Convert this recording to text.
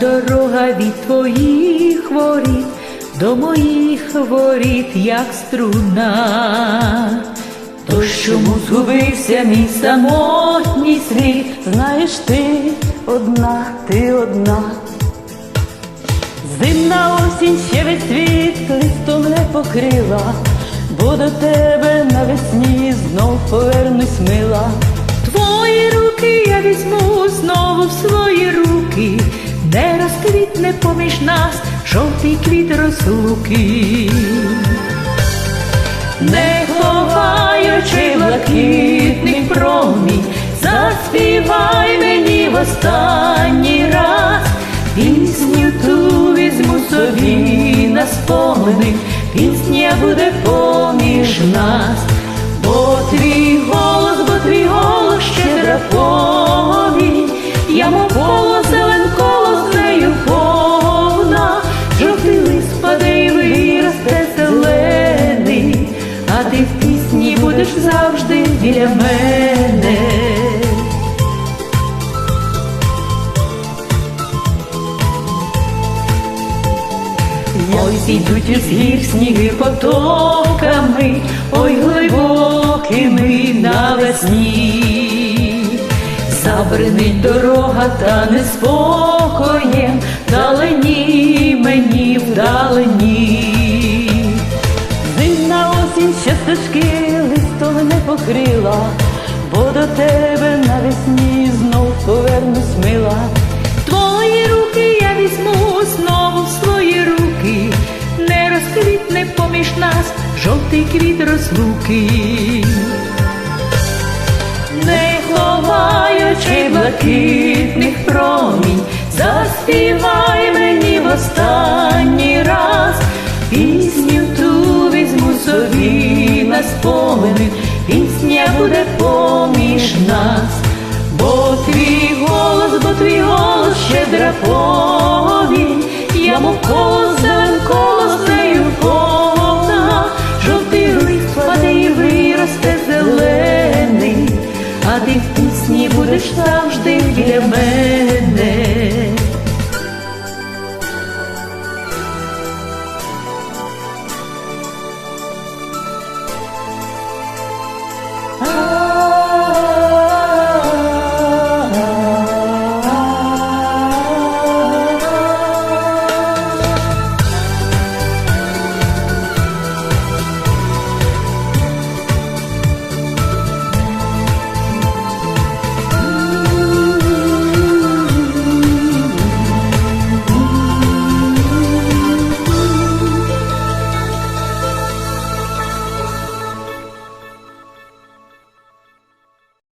дорога від твоїх воріт до моїх воріт, як струна. То чому згубився мій самотній світ? Знаєш ти одна, ти одна. Зимна осінь ще весь світ листом не покрила, бо до тебе навесні знов повернусь мила. Твої руки я візьму розквітне поміж нас жовтий квіт розлуки. Не ховаючи блакитний промінь, заспівай мені в останній раз. Пісню ту візьму собі на спомини, пісня буде поміж нас, бо твій голос, бо твій голос біля мене. Ой, зійдуть із гір сніги потоками, ой, глибокими навесні. Забринить дорога та неспокоєм, вдалині мені вдалині. Зимна осінь ще стежки покрила, бо до тебе навесні знов повернусь мила. Твої руки я візьму знову в свої руки, не розквітне поміж нас жовтий квіт розлуки. Не ховаючи блакитних промінь, заспівай твій голос щедра повінь, я мов коза колоснею повна, жовтий руй падає в росте зелений, а ти в пісні будеш завжди біля мене.